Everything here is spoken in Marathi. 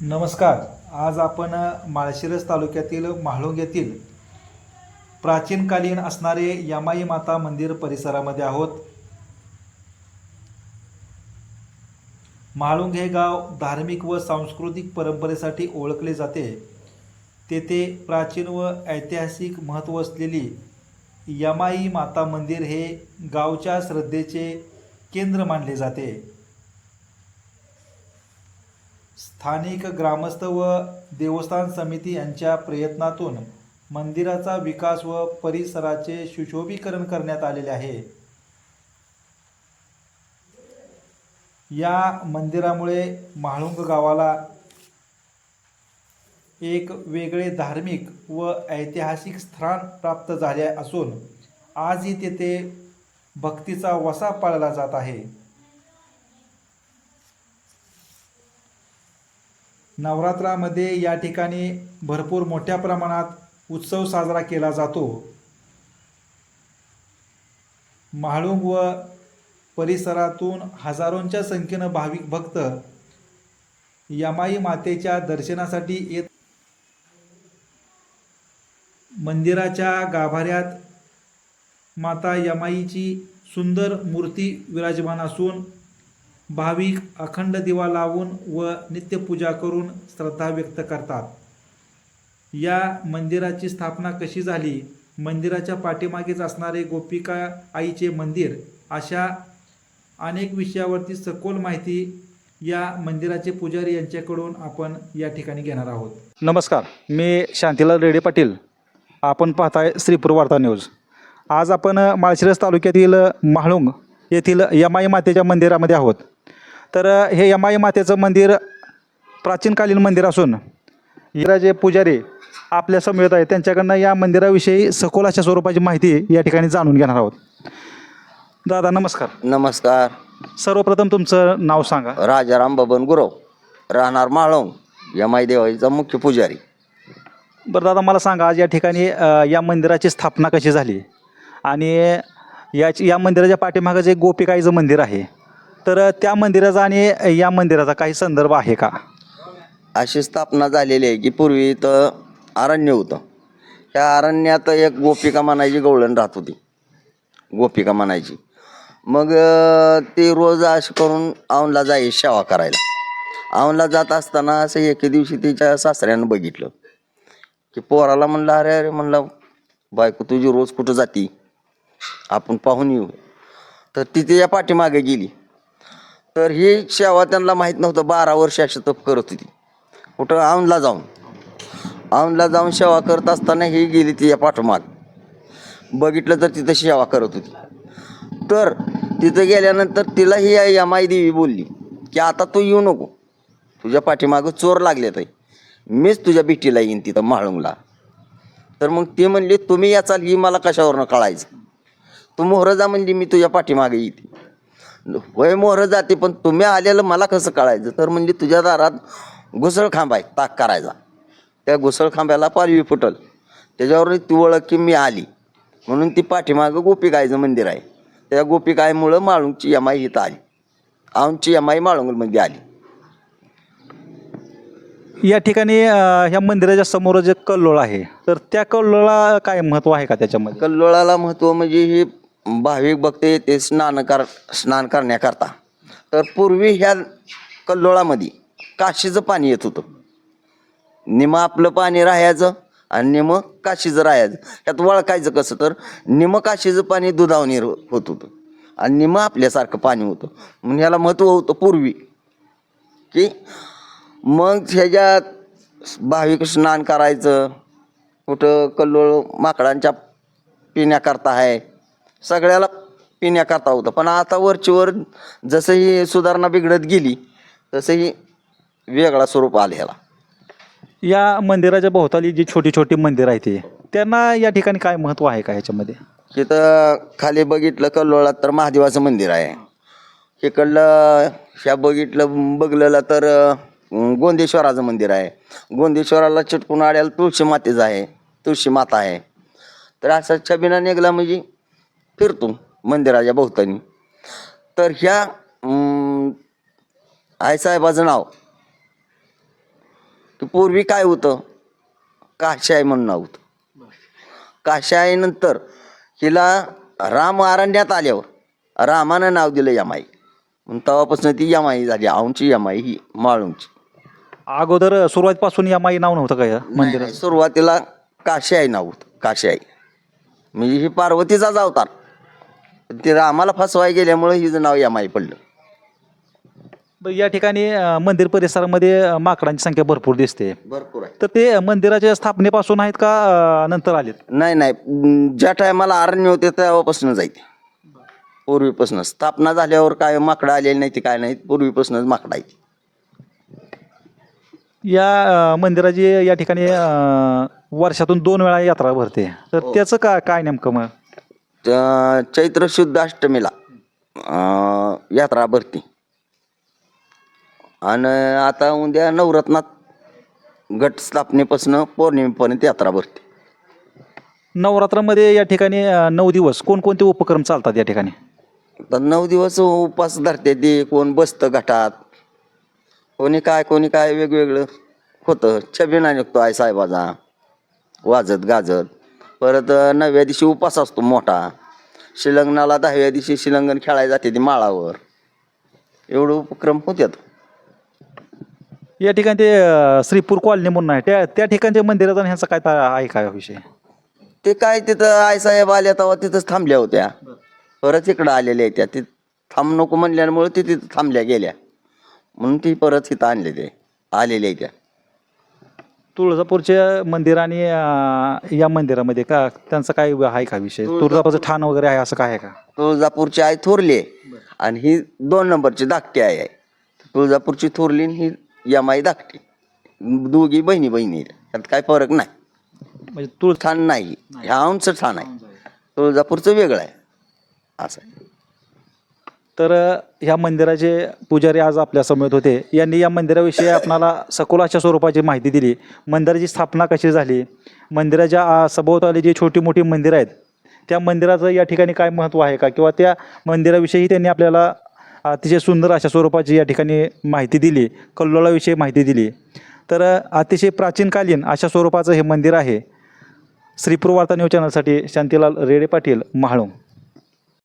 नमस्कार. आज आपण माळशिरस तालुक्यातील म्हाळुंग येथील प्राचीनकालीन असणारे यमाई माता मंदिर परिसरामध्ये आहोत. म्हाळुंग हे गाव धार्मिक व सांस्कृतिक परंपरेसाठी ओळखले जाते. तेथे प्राचीन व ऐतिहासिक महत्त्व असलेली यमाई माता मंदिर हे गावच्या श्रद्धेचे केंद्र मानले जाते. स्थानिक ग्रामस्थ व देवस्थान समिती यांच्या प्रयत्नातून मंदिराचा विकास व परिसराचे सुशोभीकरण करण्यात आलेले आहे. या मंदिरामुळे म्हाळुंग गावाला एक वेगळे धार्मिक व ऐतिहासिक स्थान प्राप्त झाले असून आजही तेथे भक्तीचा वसा पाळला जात आहे. नवरात्रामध्ये या ठिकाणी भरपूर मोठ्या प्रमाणात उत्सव साजरा केला जातो. म्हाळुंग व परिसरातून हजारोंच्या संख्येनं भाविक भक्त यमाई मातेच्या दर्शनासाठी येत मंदिराच्या गाभाऱ्यात माता यमाईची सुंदर मूर्ती विराजमान असून भाविक अखंड दिवा लावून व नित्यपूजा करून श्रद्धा व्यक्त करतात. या मंदिराची स्थापना कशी झाली? मंदिराच्या पाठीमागेच असणारे गोपिका आईचे मंदिर अशा अनेक विषयावरती सखोल माहिती या मंदिराचे पुजारी यांच्याकडून आपण या ठिकाणी घेणार आहोत. नमस्कार मी शांतीलाल रेडे पाटील. आपण पाहताय श्रीपूर वार्ता न्यूज. आज आपण माळशिरस तालुक्यातील म्हाळुंग येथील यमाई मातेच्या मंदिरामध्ये आहोत. तर हे यमाई मातेचं मंदिर प्राचीनकालीन मंदिर असून या जे पुजारी आपल्या समवेत आहेत. त्यांच्याकडनं या मंदिराविषयी सखोल अशा स्वरूपाची माहिती या ठिकाणी जाणून घेणार आहोत. दादा नमस्कार. नमस्कार. सर्वप्रथम तुमचं नाव सांगा. राजाराम बबन गुरव. राहणार माळोंग यमाई देवाईचा मुख्य पुजारी. बरं दादा मला सांगा आज या ठिकाणी अ, या मंदिराची स्थापना कशी झाली? आणि याची या मंदिराच्या पाठीमागं जे गोपिकाईचं मंदिर आहे तर त्या मंदिराचा आणि या मंदिराचा काही संदर्भ आहे का? अशी स्थापना झालेली आहे की पूर्वी इथं अरण्य होतं. त्या अरण्यात एक गोपिका म्हणायची गवळण राहत होती. गोपिका म्हणायची. मग ते रोज अशी करून औंधला जाई सेवा करायला. औंधला जात असताना असं एके दिवशी तिच्या सासऱ्यानं बघितलं. की पोराला म्हणलं अरे अरे म्हणलं बायको तुझी रोज कुठं जाती? आपण पाहून येऊ. तर ती तिच्या पाठीमागे गेली. तर ही सेवा त्यांना माहीत नव्हतं. बारा वर्ष अशी तप करत होती. कुठं? औंधला जाऊन. औंधला जाऊन सेवा करत असताना ही गेली तिच्या पाठोमाग. बघितलं तर तिथं सेवा करत होती. तर तिथं गेल्यानंतर तिला ही आई यमाई देवी बोलली की आता तू येऊ नको. तुझ्या पाठीमागं चोर लागले तर मीच तुझ्या भेटीला येईन तिथं म्हाळुंगला. तर मग ती म्हणली तुम्ही याचाल ही मला कशावरनं कळायचं? तू मोहरजा म्हणली मी तुझ्या पाठीमागे येते होय मोहरं जाते पण तुम्ही आलेलं मला कसं कळायचं? तर म्हणजे तुझ्या दारात घुसळ खांब आहे ताक करायचा. त्या घुसळ खांब्याला पालवी फुटल. त्याच्यावर ती ओळख की मी आली. म्हणून ती पाठीमागं गोपिकायचं मंदिर आहे. त्या गोपिकायमुळं माळुंगची यमाई इथं आली. औंधची यमाई माळुंगमध्ये आली. या ठिकाणी ह्या मंदिराच्या समोर जे कल्लोळ आहे. तर त्या कल्लोळा काय महत्त्व आहे का त्याच्यामध्ये? कल्लोळाला महत्त्व म्हणजे हे भाविक भक्त येते स्नान कर स्नान करण्याकरता. तर पूर्वी ह्या कल्लोळामध्ये काशीचं पाणी येत होतं. निम आपलं पाणी राहायचं आणि निम काशीचं राहायचं. त्यात वळखायचं कसं तर निम काशीचं पाणी दुधावणी होत होतं. आणि निम आपल्यासारखं पाणी होतं. म्हणून ह्याला महत्त्व होतं पूर्वी. की मग ह्याच्यात भाविक स्नान करायचं. कुठं कल्लोळ माकडांच्या पिण्याकरता आहे. सगळ्याला पिण्याकरता होतं. पण आता वरचीवर जसं ही सुधारणा बिघडत गेली तसं ही वेगळा स्वरूप आलं ह्याला. या मंदिराच्या भोवताली जी छोटी छोटी मंदिर आहे ते त्यांना या ठिकाणी काय महत्त्व आहे का ह्याच्यामध्ये? तिथं खाली बघितलं कल्लोळात तर महादेवाचं मंदिर आहे. इकडलं ह्या बघितलं बघलेलं तर अं, गोंदेश्वराचं मंदिर आहे. गोंदेश्वराला चिटकून आड्याला तुळशी मातेचं आहे तुळशी माता आहे. तर असा छबिना निघला म्हणजे फिरतो मंदिराच्या भोवतानी. तर ह्या अं, आईसाहेबाचं नाव. की पूर्वी काय होतं? काशाय म्हणून नाव होतं. काशाईनंतर हिला राम अरण्यात आल्यावर रामानं नाव दिलं यमाई. म्हणून तेव्हापासून ती यमाई झाली. औंची यमाई ही माळूंची. अगोदर सुरुवातीपासून या माई नाव नव्हतं का या मंदिर सुरुवातीला काशाई नाव होतं. काशाई म्हणजे ही पार्वतीचाच अवतार. ते रामाला फसवाय गेल्यामुळे हिचं नाव यमाई पडलं. या ठिकाणी अं, मंदिर परिसरामध्ये अं, माकडांची संख्या भरपूर दिसते. भरपूर आहे. तर ते मंदिराच्या स्थापनेपासून आहेत का अं, नंतर आलेत? नाही नाही. अं, ज्या टायमाला अरण्य होते तेव्हापासून जायते पूर्वीपासून स्थापना झाल्यावर काय माकडं आलेली नाही ते काय नाही पूर्वीपासूनच माकडं आहे या अं, मंदिराची या ठिकाणी अं, वर्षातून दोन वेळा यात्रा भरते. तर त्याचं का काय नेमकं मग? चैत्र शुद्ध अष्टमीला यात्रा भरती. आणि आता उद्या नवरत्नात घट स्थापनेपासून पौर्णिमेपर्यंत यात्रा भरते. नवरात्रामध्ये या ठिकाणी अं, नऊ दिवस कोणकोणते उपक्रम चालतात या ठिकाणी? तर नऊ दिवस उपास धरते ते कोण बसतं घाटात कोणी काय कोणी काय वेगवेगळं होतं. छबिना निघतो आहे साहेबाचा वाजत गाजत. परत नवव्या दिवशी उपास असतो मोठा. शिलंगणाला दहाव्या दिवशी शिलंगण खेळायला जाते ती माळावर. एवढं उपक्रम होत्यात. या ठिकाणी ते अं, श्रीपूर कॉलनी म्हणून आहे. त्या त्या ठिकाणच्या मंदिराचा आणि ह्याचा काय ता- आहे काय विषय? ते काय तिथं आईसाहेब आल्या तेव्हा तिथंच थांबल्या होत्या. परत इकडं आलेल्या त्या. ती थांब नको म्हणल्यामुळे ते तिथं थांबल्या गेल्या. म्हणून ती परत इथं आणले ते. आलेल्या त्या. तुळजापूरच्या मंदिर आणि अं, या मंदिरामध्ये का? त्यांचा काय आहे का विषय तुळजापूरचं ठाण वगैरे आहे असं काय आहे का? तुळजापूरची आई थोरली आहे. आणि ही दोन नंबरची धाकटी आई आहे. तुळजापूरची थोरली आणि ही यमाई धाकटी. दोघी बहिणी बहिणी आहेत. त्यात काय फरक नाही. म्हणजे तुळ ठाण नाही. ह्या औंचं ठाण आहे. तुळजापूरचं वेगळं आहे. असं आहे. तर ह्या मंदिराचे पुजारी आज आपल्यासमोर होते. यांनी या मंदिराविषयी आपणाला सखोल अशा स्वरूपाची माहिती दिली. मंदिराची स्थापना कशी झाली? मंदिराच्या सभोवताली जी छोटी मोठी मंदिरं आहेत त्या मंदिराचं या ठिकाणी काय महत्त्व आहे का? किंवा त्या मंदिराविषयी त्यांनी आपल्याला अतिशय सुंदर अशा स्वरूपाची या ठिकाणी माहिती दिली कल्लोळाविषयी माहिती दिली. तर अतिशय प्राचीनकालीन अशा स्वरूपाचं हे मंदिर आहे. श्रीपूर वार्ता न्यूज चॅनलसाठी शांतीलाल रेडे पाटील महाळुंग.